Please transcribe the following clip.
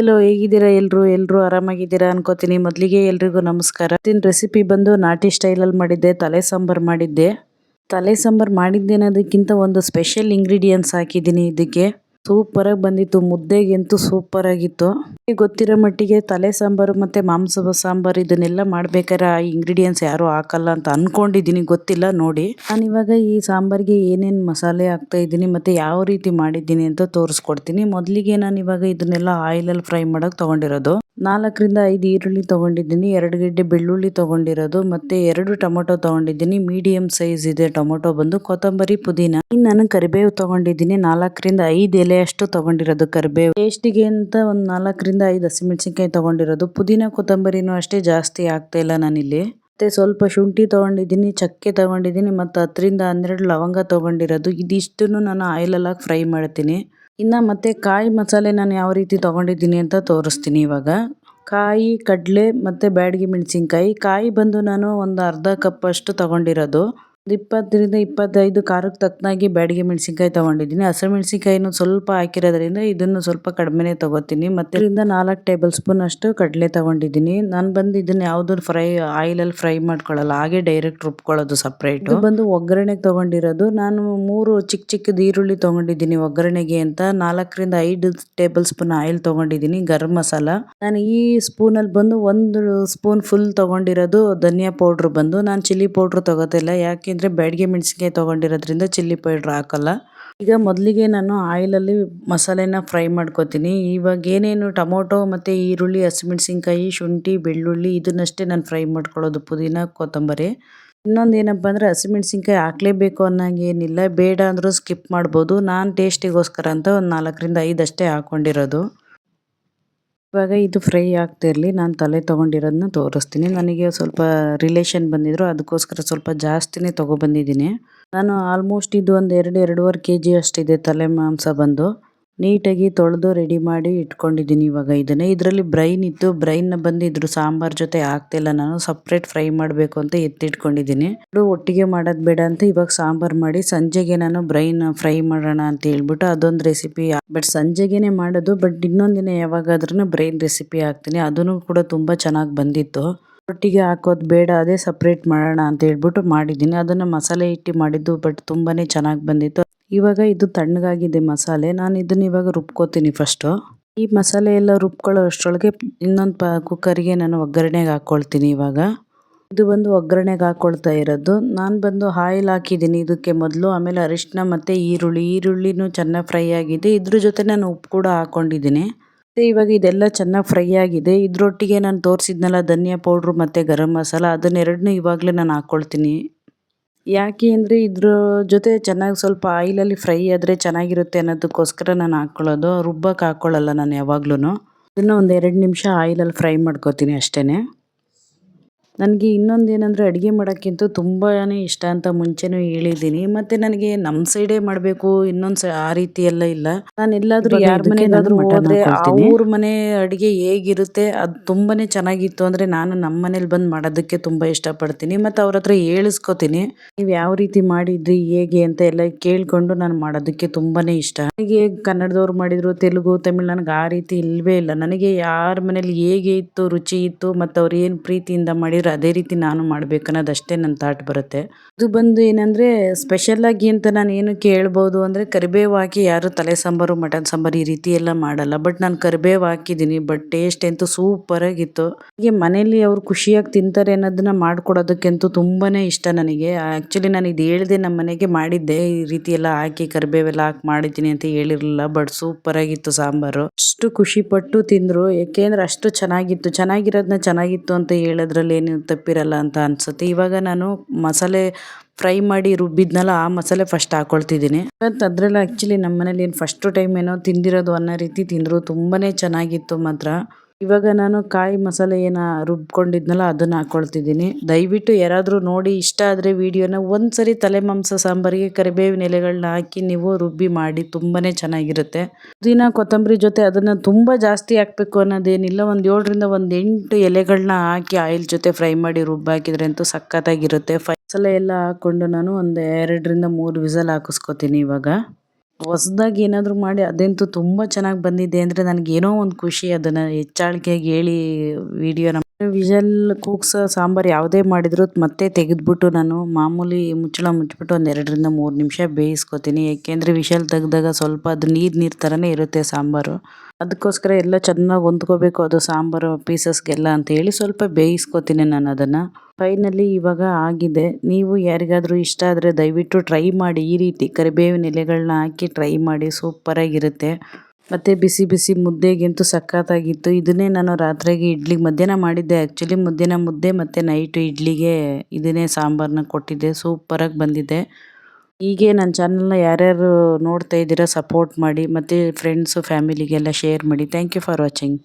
ಎಲ್ಲೋ ಹೇಗಿದ್ದೀರಾ? ಎಲ್ರು ಎಲ್ರು ಆರಾಮಾಗಿದ್ದೀರಾ ಅನ್ಕೋತೀನಿ. ಮೊದಲಿಗೆ ಎಲ್ರಿಗೂ ನಮಸ್ಕಾರ. ತಿನ್ ರೆಸಿಪಿ ಬಂದು ನಾಟಿ ಸ್ಟೈಲಲ್ಲಿ ಮಾಡಿದ್ದೆ, ತಲೆ ಸಾಂಬಾರು ಮಾಡಿದ್ದೆ. ತಲೆ ಸಾಂಬಾರು ಮಾಡಿದ್ದೆ ಅನ್ನೋದಕ್ಕಿಂತ ಒಂದು ಸ್ಪೆಷಲ್ ಇಂಗ್ರೀಡಿಯೆಂಟ್ಸ್ ಹಾಕಿದ್ದೀನಿ ಇದಕ್ಕೆ. ಸೂಪರ್ ಆಗಿ ಬಂದಿತ್ತು, ಮುದ್ದೆಗಂತೂ ಸೂಪರ್ ಆಗಿತ್ತು ನಿಮಗೆ ಗೊತ್ತಿರೋ ಮಟ್ಟಿಗೆ ತಲೆ ಸಾಂಬಾರು ಮತ್ತೆ ಮಾಂಸ ಸಾಂಬಾರು ಇದನ್ನೆಲ್ಲ ಮಾಡ್ಬೇಕಾದ್ರೆ ಆ ಇಂಗ್ರೀಡಿಯೆಂಟ್ಸ್ ಯಾರು ಹಾಕಲ್ಲ ಅಂತ ಅಂದ್ಕೊಂಡಿದ್ದೀನಿ ಗೊತ್ತಿಲ್ಲ, ನೋಡಿ. ನಾನು ಇವಾಗ ಈ ಸಾಂಬಾರಿಗೆ ಏನೇನು ಮಸಾಲೆ ಹಾಕ್ತಾ ಇದ್ದೀನಿ ಮತ್ತೆ ಯಾವ ರೀತಿ ಮಾಡಿದ್ದೀನಿ ಅಂತ ತೋರಿಸ್ಕೊಡ್ತೀನಿ. ಮೊದಲಿಗೆ ನಾನು ಇವಾಗ ಇದನ್ನೆಲ್ಲ ಆಯಿಲಲ್ಲಿ ಫ್ರೈ ಮಾಡಕ್ ತಗೊಂಡಿರೋದು. ನಾಲ್ಕರಿಂದ ಐದು ಈರುಳ್ಳಿ ತೊಗೊಂಡಿದ್ದೀನಿ, ಎರಡು ಗಡ್ಡೆ ಬೆಳ್ಳುಳ್ಳಿ ತೊಗೊಂಡಿರೋದು, ಮತ್ತು ಎರಡು ಟೊಮೊಟೊ ತಗೊಂಡಿದ್ದೀನಿ ಮೀಡಿಯಮ್ ಸೈಜ್ ಇದೆ ಟೊಮೊಟೊ ಬಂದು, ಕೊತ್ತಂಬರಿ ಪುದೀನ. ಇನ್ನು ನಾನು ಕರಿಬೇವು ತೊಗೊಂಡಿದ್ದೀನಿ, ನಾಲ್ಕರಿಂದ ಐದು ಎಲೆಯಷ್ಟು ತೊಗೊಂಡಿರೋದು ಕರಿಬೇವು. ಟೇಸ್ಟಿಗೆ ಅಂತ ಒಂದು ನಾಲ್ಕರಿಂದ ಐದು ಹಸಿಮೆಣಸಿನ್ಕಾಯಿ ತಗೊಂಡಿರೋದು. ಪುದೀನ, ಕೊತ್ತಂಬರಿನೂ ಅಷ್ಟೇ ಜಾಸ್ತಿ ಆಗ್ತಾ ಇಲ್ಲ ನಾನಿಲ್ಲಿ. ಮತ್ತೆ ಸ್ವಲ್ಪ ಶುಂಠಿ ತಗೊಂಡಿದ್ದೀನಿ, ಚಕ್ಕೆ ತಗೊಂಡಿದ್ದೀನಿ, ಮತ್ತು ಹತ್ತರಿಂದ ಹನ್ನೆರಡು ಲವಂಗ ತಗೊಂಡಿರೋದು. ಇದಿಷ್ಟನ್ನು ನಾನು ಆಯಿಲಲ್ಲಿ ಫ್ರೈ ಮಾಡ್ತೀನಿ. ಇನ್ನು ಮತ್ತೆ ಕಾಯಿ ಮಸಾಲೆ ನಾನು ಯಾವ ರೀತಿ ತಗೊಂಡಿದ್ದೀನಿ ಅಂತ ತೋರಿಸ್ತೀನಿ ಇವಾಗ. ಕಾಯಿ, ಕಡಲೆ ಮತ್ತು ಬ್ಯಾಡಗಿ ಮೆಣಸಿನ್ಕಾಯಿ. ಕಾಯಿ ಬಂದು ನಾನು ಒಂದು ಅರ್ಧ ಕಪ್ ಅಷ್ಟು ತಗೊಂಡಿರೋದು. ಇಪ್ಪತ್ತರಿಂದ ಇಪ್ಪತ್ತೈದು ಖಾರಕ್ಕೆ ತಕ್ಕನಾಗಿ ಬ್ಯಾಡಿಗೆ ಮೆಣಸಿನ್ಕಾಯಿ ತಗೊಂಡಿದ್ದೀನಿ. ಹಸಿಮೆಣಸಿನ್ಕಾಯಿನೂ ಸ್ವಲ್ಪ ಹಾಕಿರೋದ್ರಿಂದ ಇದನ್ನು ಸ್ವಲ್ಪ ಕಡಿಮೆನೇ ತೊಗೋತೀನಿ. ಮತ್ತರಿಂದ ನಾಲ್ಕು ಟೇಬಲ್ ಸ್ಪೂನ್ ಅಷ್ಟು ಕಡಲೆ ತಗೊಂಡಿದ್ದೀನಿ. ನಾನು ಬಂದು ಇದನ್ನು ಯಾವುದೂ ಫ್ರೈ, ಆಯಿಲಲ್ಲಿ ಫ್ರೈ ಮಾಡ್ಕೊಳ್ಳಲ್ಲ, ಹಾಗೆ ಡೈರೆಕ್ಟ್ ರುಬ್ಕೊಳ್ಳೋದು ಸಪ್ರೇಟ್. ಬಂದು ಒಗ್ಗರಣೆಗೆ ತಗೊಂಡಿರೋದು. ನಾನು ಮೂರು ಚಿಕ್ಕ ಚಿಕ್ಕದು ಈರುಳ್ಳಿ ತೊಗೊಂಡಿದ್ದೀನಿ ಒಗ್ಗರಣೆಗೆ ಅಂತ. ನಾಲ್ಕರಿಂದ ಐದು ಟೇಬಲ್ ಸ್ಪೂನ್ ಆಯಿಲ್ ತಗೊಂಡಿದ್ದೀನಿ, ಗರಂ ಮಸಾಲ. ನಾನು ಈ ಸ್ಪೂನಲ್ಲಿ ಬಂದು ಒಂದು ಸ್ಪೂನ್ ಫುಲ್ ತಗೊಂಡಿರೋದು ಧನಿಯಾ ಪೌಡ್ರ್ ಬಂದು. ನಾನು ಚಿಲ್ಲಿ ಪೌಡ್ರ್ ತಗೋತಿಲ್ಲ ಯಾಕೆಂದರೆ ಬೇಡಿಗೆ ಮೆಣಸಿನ್ಕಾಯಿ ತಗೊಂಡಿರೋದ್ರಿಂದ ಚಿಲ್ಲಿ ಪೌಡ್ರ್ ಹಾಕಲ್ಲ. ಈಗ ಮೊದಲಿಗೆ ನಾನು ಆಯಿಲಲ್ಲಿ ಮಸಾಲೆನ ಫ್ರೈ ಮಾಡ್ಕೋತೀನಿ. ಇವಾಗ ಏನೇನು ಟೊಮೊಟೊ ಮತ್ತು ಈರುಳ್ಳಿ, ಹಸಿಮೆಣ್ಸಿನ್ಕಾಯಿ, ಶುಂಠಿ, ಬೆಳ್ಳುಳ್ಳಿ ಇದನ್ನಷ್ಟೇ ನಾನು ಫ್ರೈ ಮಾಡ್ಕೊಳ್ಳೋದು ಪುದೀನ, ಕೊತ್ತಂಬರಿ. ಇನ್ನೊಂದು ಏನಪ್ಪ ಅಂದರೆ ಹಸಿಮೆಣ್ಸಿನ್ಕಾಯಿ ಹಾಕ್ಲೇಬೇಕು ಅನ್ನೋಂಗೇನಿಲ್ಲ ಬೇಡ ಅಂದರೂ ಸ್ಕಿಪ್ ಮಾಡ್ಬೋದು. ನಾನು ಟೇಸ್ಟಿಗೋಸ್ಕರ ಅಂತ ಒಂದು ನಾಲ್ಕರಿಂದ ಐದಷ್ಟೇ ಹಾಕ್ಕೊಂಡಿರೋದು ಇವಾಗ ಇದು ಫ್ರೈ ಆಗ್ತಿರಲಿ ನಾನು ತಲೆ ತೊಗೊಂಡಿರೋದನ್ನ ತೋರಿಸ್ತೀನಿ. ನನಗೆ ಸ್ವಲ್ಪ ರಿಲೇಷನ್ ಬಂದಿದ್ರು, ಅದಕ್ಕೋಸ್ಕರ ಸ್ವಲ್ಪ ಜಾಸ್ತಿನೇ ತೊಗೊಬಂದಿದ್ದೀನಿ. ನಾನು ಆಲ್ಮೋಸ್ಟ್ ಇದು ಒಂದು ಎರಡು, ಎರಡೂವರೆ ಕೆ ಜಿ ಅಷ್ಟಿದೆ ತಲೆ ಮಾಂಸ ಬಂದು. ನೀಟಾಗಿ ತೊಳೆದು ರೆಡಿ ಮಾಡಿ ಇಟ್ಕೊಂಡಿದ್ದೀನಿ ಇವಾಗ ಇದನ್ನು. ಇದರಲ್ಲಿ ಬ್ರೈನ್ ಇತ್ತು. ಬ್ರೈನ್ನ ಬಂದು ಇದ್ರ ಸಾಂಬಾರ್ ಜೊತೆ ಹಾಕ್ತಿಲ್ಲ ನಾನು ಸಪ್ರೇಟ್ ಫ್ರೈ ಮಾಡಬೇಕು ಅಂತ ಎತ್ತಿಟ್ಕೊಂಡಿದ್ದೀನಿ. ಒಟ್ಟಿಗೆ ಮಾಡೋದು ಬೇಡ ಅಂತ ಇವಾಗ ಸಾಂಬಾರ್ ಮಾಡಿ ಸಂಜೆಗೆ ನಾನು ಬ್ರೈನ್ ಫ್ರೈ ಮಾಡೋಣ ಅಂತ ಹೇಳ್ಬಿಟ್ಟು ಅದೊಂದು ರೆಸಿಪಿ ಬಟ್ ಸಂಜೆಗೇನೆ ಮಾಡೋದು ಬಟ್ ಇನ್ನೊಂದಿನ ಯಾವಾಗಾದ್ರೂ ಬ್ರೈನ್ ರೆಸಿಪಿ ಹಾಕ್ತೀನಿ. ಅದನ್ನು ಕೂಡ ತುಂಬ ಚೆನ್ನಾಗಿ ಬಂದಿತ್ತು. ಒಟ್ಟಿಗೆ ಹಾಕೋದು ಬೇಡ, ಅದೇ ಸಪ್ರೇಟ್ ಮಾಡೋಣ ಅಂತ ಹೇಳ್ಬಿಟ್ಟು ಮಾಡಿದ್ದೀನಿ. ಅದನ್ನು ಮಸಾಲೆ ಇಟ್ಟು ಮಾಡಿದ್ದು ಬಟ್ ತುಂಬಾ ಚೆನ್ನಾಗಿ ಬಂದಿತ್ತು. ಇವಾಗ ಇದು ತಣ್ಣಗಾಗಿದೆ ಮಸಾಲೆ. ನಾನು ಇದನ್ನ ಇವಾಗ ರುಬ್ಕೋತೀನಿ ಫಸ್ಟು ಈ ಮಸಾಲೆ ಎಲ್ಲ ರುಬ್ಕೊಳ್ಳೋ ಅಷ್ಟರೊಳಗೆ ಇನ್ನೊಂದು ಪ ಕುಕ್ಕರಿಗೆ ನಾನು ಒಗ್ಗರಣೆಗೆ ಹಾಕ್ಕೊಳ್ತೀನಿ ಇವಾಗ. ಇದು ಬಂದು ಒಗ್ಗರಣೆಗೆ ಹಾಕ್ಕೊಳ್ತಾ ಇರೋದು. ನಾನು ಬಂದು ಆಯಿಲ್ ಹಾಕಿದ್ದೀನಿ ಇದಕ್ಕೆ ಮೊದಲು. ಆಮೇಲೆ ಅರಿಶಿನ ಮತ್ತು ಈರುಳ್ಳಿ. ಈರುಳ್ಳಿನೂ ಚೆನ್ನಾಗಿ ಫ್ರೈ ಆಗಿದೆ. ಇದ್ರ ಜೊತೆ ನಾನು ಉಪ್ಪು ಕೂಡ ಹಾಕ್ಕೊಂಡಿದ್ದೀನಿ ಮತ್ತು ಇವಾಗ ಇದೆಲ್ಲ ಚೆನ್ನಾಗಿ ಫ್ರೈ ಆಗಿದೆ. ಇದರೊಟ್ಟಿಗೆ ನಾನು ತೋರಿಸಿದ್ನಲ್ಲ ಧನಿಯಾ ಪೌಡ್ರು ಮತ್ತು ಗರಂ ಮಸಾಲ. ಅದನ್ನೆರಡನ್ನೂ ಇವಾಗಲೇ ನಾನು ಹಾಕ್ಕೊಳ್ತೀನಿ ಯಾಕೆ ಅಂದರೆ ಇದ್ರ ಜೊತೆ ಚೆನ್ನಾಗಿ ಸ್ವಲ್ಪ ಆಯಿಲಲ್ಲಿ ಫ್ರೈ ಆದರೆ ಚೆನ್ನಾಗಿರುತ್ತೆ ಅನ್ನೋದಕ್ಕೋಸ್ಕರ ನಾನು ಹಾಕ್ಕೊಳ್ಳೋದು ರುಬ್ಬಕ್ಕೆ ಹಾಕ್ಕೊಳ್ಳಲ್ಲ ನಾನು ಯಾವಾಗ್ಲೂ ಇದನ್ನು ಒಂದು ಎರಡು ನಿಮಿಷ ಆಯಿಲಲ್ಲಿ ಫ್ರೈ ಮಾಡ್ಕೋತೀನಿ ಅಷ್ಟೇ ನನಗೆ ಇನ್ನೊಂದು ಏನಂದರೆ ಅಡುಗೆ ಮಾಡೋಕ್ಕಿಂತ ತುಂಬಾ ಇಷ್ಟ ಅಂತ ಮುಂಚೆನೂ ಹೇಳಿದ್ದೀನಿ. ಮತ್ತು ನನಗೆ ನಮ್ಮ ಸೈಡೇ ಮಾಡಬೇಕು ಇನ್ನೊಂದು ಸ ಆ ರೀತಿ ಎಲ್ಲ ಇಲ್ಲ. ನಾನು ಎಲ್ಲಾದರೂ ಯಾರ ಮನೆಯಾದರೂ ಹೋದರೆ ಅವ್ರ ಮನೆ ಅಡುಗೆ ಹೇಗಿರುತ್ತೆ ಅದು ತುಂಬಾ ಚೆನ್ನಾಗಿತ್ತು ಅಂದರೆ ನಾನು ನಮ್ಮ ಮನೇಲಿ ಬಂದು ಮಾಡೋದಕ್ಕೆ ತುಂಬ ಇಷ್ಟಪಡ್ತೀನಿ. ಮತ್ತು ಅವ್ರ ಹತ್ರ ಹೇಳಿಸ್ಕೊತೀನಿ ನೀವು ಯಾವ ರೀತಿ ಮಾಡಿದ್ರಿ ಹೇಗೆ ಅಂತ ಎಲ್ಲ ಕೇಳಿಕೊಂಡು ನಾನು ಮಾಡೋದಕ್ಕೆ ತುಂಬಾ ಇಷ್ಟ. ನನಗೆ ಕನ್ನಡದವ್ರು ಮಾಡಿದ್ರು ತೆಲುಗು ತಮಿಳ್ ನನಗೆ ಆ ರೀತಿ ಇಲ್ಲವೇ ಇಲ್ಲ. ನನಗೆ ಯಾರ ಮನೇಲಿ ಹೇಗೆ ಇತ್ತು ರುಚಿ ಇತ್ತು ಮತ್ತು ಅವ್ರು ಏನು ಪ್ರೀತಿಯಿಂದ ಮಾಡಿದ್ರು ಅದೇ ರೀತಿ ನಾನು ಮಾಡ್ಬೇಕು ಅನ್ನೋದು ಅಷ್ಟೇ ನನ್ನ ಥಾಟ್ ಬರುತ್ತೆ. ಇದು ಬಂದು ಏನಂದರೆ ಸ್ಪೆಷಲಾಗಿ ಅಂತ ನಾನು ಏನು ಕೇಳ್ಬೋದು ಅಂದರೆ ಕರಿಬೇವು ಹಾಕಿ ಯಾರು ತಲೆ ಸಾಂಬಾರು, ಮಟನ್ ಸಾಂಬಾರು ಈ ರೀತಿ ಎಲ್ಲ ಮಾಡಲ್ಲ. ಬಟ್ ನಾನು ಕರಿಬೇವು ಹಾಕಿದ್ದೀನಿ ಬಟ್ ಟೇಸ್ಟ್ ಅಂತೂ ಸೂಪರಾಗಿತ್ತು ಹೀಗೆ ಮನೇಲಿ ಅವ್ರು ಖುಷಿಯಾಗಿ ತಿಂತಾರೆ ಅನ್ನೋದನ್ನ ಮಾಡ್ಕೊಡೋದಕ್ಕಂತೂ ತುಂಬಾ ಇಷ್ಟ ನನಗೆ. ಆ್ಯಕ್ಚುಲಿ ನಾನು ಇದು ಹೇಳಿದೆ ನಮ್ಮ ಮನೆಗೆ ಮಾಡಿದ್ದೆ, ಈ ರೀತಿ ಎಲ್ಲ ಹಾಕಿ ಕರಿಬೇವೆಲ್ಲ ಹಾಕಿ ಮಾಡಿದ್ದೀನಿ ಅಂತ ಹೇಳಿರಲಿಲ್ಲ ಬಟ್ ಸೂಪರಾಗಿತ್ತು ಸಾಂಬಾರು. ಅಷ್ಟು ಖುಷಿ ಪಟ್ಟು ತಿಂದರು ಯಾಕೆಂದ್ರೆ ಅಷ್ಟು ಚೆನ್ನಾಗಿತ್ತು. ಚೆನ್ನಾಗಿರೋದನ್ನ ಚೆನ್ನಾಗಿತ್ತು ಅಂತ ಹೇಳೋದ್ರಲ್ಲಿ ಏನು ತಪ್ಪಿರಲ್ಲ ಅಂತ ಅನ್ಸುತ್ತೆ. ಇವಾಗ ನಾನು ಮಸಾಲೆ ಫ್ರೈ ಮಾಡಿ ರುಬ್ಬಿದ್ನಲ್ಲ ಆ ಮಸಾಲೆ ಫಸ್ಟ್ ಹಾಕ್ಕೊಳ್ತಿದ್ದೀನಿ ಮತ್ತು ಅದರಲ್ಲಿ ಆ್ಯಕ್ಚುಲಿ ನಮ್ಮ ಮನೇಲಿ ಏನು ಫಸ್ಟು ಟೈಮ್ ಏನೋ ತಿಂದಿರೋದು ಅನ್ನೋ ರೀತಿ ತಿಂದರು. ತುಂಬಾ ಚೆನ್ನಾಗಿತ್ತು ಮಾತ್ರ. ಇವಾಗ ನಾನು ಕಾಯಿ ಮಸಾಲೆ ಏನ ರುಬ್ಕೊಂಡಿದ್ನಲ್ಲ, ಅದನ್ನು ಹಾಕ್ಕೊಳ್ತಿದ್ದೀನಿ ದಯವಿಟ್ಟು ಯಾರಾದರೂ ನೋಡಿ, ಇಷ್ಟ ಆದರೆ ವಿಡಿಯೋನ ಒಂದು ಸರಿ ತಲೆ ಮಾಂಸ ಸಾಂಬಾರಿಗೆ ಕರಿಬೇವಿನ ಎಲೆಗಳನ್ನ ಹಾಕಿ ನೀವು ರುಬ್ಬಿ ಮಾಡಿ ತುಂಬಾ ಚೆನ್ನಾಗಿರುತ್ತೆ. ಪುದೀನ, ಕೊತ್ತಂಬರಿ ಜೊತೆ ಅದನ್ನು ತುಂಬ ಜಾಸ್ತಿ ಹಾಕಬೇಕು ಅನ್ನೋದೇನಿಲ್ಲ. ಒಂದು ಏಳರಿಂದ ಒಂದು ಎಂಟು ಎಲೆಗಳನ್ನ ಹಾಕಿ ಆಯಿಲ್ ಜೊತೆ ಫ್ರೈ ಮಾಡಿ ರುಬ್ಬಾಕಿದ್ರೆ ಅಂತೂ ಸಖತ್ತಾಗಿರುತ್ತೆ. ಮಸಾಲೆ ಎಲ್ಲ ಹಾಕ್ಕೊಂಡು ನಾನು ಒಂದು ಎರಡರಿಂದ ಮೂರು ವಿಸಲ್ ಹಾಕಿಸ್ಕೊತೀನಿ ಇವಾಗ. ಹೊಸ್ದಾಗಿ ಏನಾದರೂ ಮಾಡಿ, ಅದಂತೂ ತುಂಬ ಚೆನ್ನಾಗಿ ಬಂದಿದೆ ಅಂದರೆ ನನಗೇನೋ ಒಂದು ಖುಷಿ ಅದನ್ನು ಹೆಚ್ಚಾಳ್ಕೆಗೆ ಹೇಳಿ ವಿಡಿಯೋನ ವಿಷಲ್ ಕೂಗ್ಸೋ ಸಾಂಬಾರು ಯಾವುದೇ ಮಾಡಿದರೂ ಮತ್ತೆ ತೆಗೆದ್ಬಿಟ್ಟು ನಾನು ಮಾಮೂಲಿ ಮುಚ್ಚಳ ಮುಚ್ಚಿಬಿಟ್ಟು ಒಂದು ಎರಡರಿಂದ ಮೂರು ನಿಮಿಷ ಬೇಯಿಸ್ಕೊತೀನಿ. ಏಕೆಂದರೆ ವಿಷಲ್ ತೆಗೆದಾಗ ಸ್ವಲ್ಪ ಅದು ನೀರು ನೀರು ಥರನೇ ಇರುತ್ತೆ ಸಾಂಬಾರು. ಅದಕ್ಕೋಸ್ಕರ ಎಲ್ಲ ಚೆನ್ನಾಗಿ ಹೊಂದ್ಕೋಬೇಕು ಅದು ಸಾಂಬಾರು ಪೀಸಸ್ಗೆಲ್ಲ ಅಂತೇಳಿ ಸ್ವಲ್ಪ ಬೇಯಿಸ್ಕೊತೀನಿ ನಾನು ಅದನ್ನು. ಫೈನಲಿ ಇವಾಗ ಆಗಿದೆ. ನೀವು ಯಾರಿಗಾದರೂ ಇಷ್ಟ ಆದರೆ ದಯವಿಟ್ಟು ಟ್ರೈ ಮಾಡಿ. ಈ ರೀತಿ ಕರಿಬೇವಿನ ಎಲೆಗಳನ್ನ ಹಾಕಿ ಟ್ರೈ ಮಾಡಿ. ಸೂಪರಾಗಿರುತ್ತೆ. ಮತ್ತು ಬಿಸಿ ಬಿಸಿ ಮುದ್ದೆಗಂತೂ ಸಖತ್ತಾಗಿತ್ತು. ಇದನ್ನೇ ನಾನು ರಾತ್ರಿಗೆ ಇಡ್ಲಿಗೆ ಮಧ್ಯಾಹ್ನ ಮಾಡಿದ್ದೆ. ಆ್ಯಕ್ಚುಲಿ ಮಧ್ಯಾಹ್ನ ಮುದ್ದೆ ಮತ್ತು ನೈಟು ಇಡ್ಲಿಗೆ ಇದನ್ನೇ ಸಾಂಬಾರನ್ನ ಕೊಟ್ಟಿದ್ದೆ. ಸೂಪರಾಗಿ ಬಂದಿದೆ. ಹೀಗೆ ನನ್ನ ಚಾನಲ್ನ ಯಾರ್ಯಾರು ನೋಡ್ತಾ ಇದ್ದೀರಾ ಸಪೋರ್ಟ್ ಮಾಡಿ ಮತ್ತು ಫ್ರೆಂಡ್ಸು ಫ್ಯಾಮಿಲಿಗೆಲ್ಲ ಶೇರ್ ಮಾಡಿ. Thank you for watching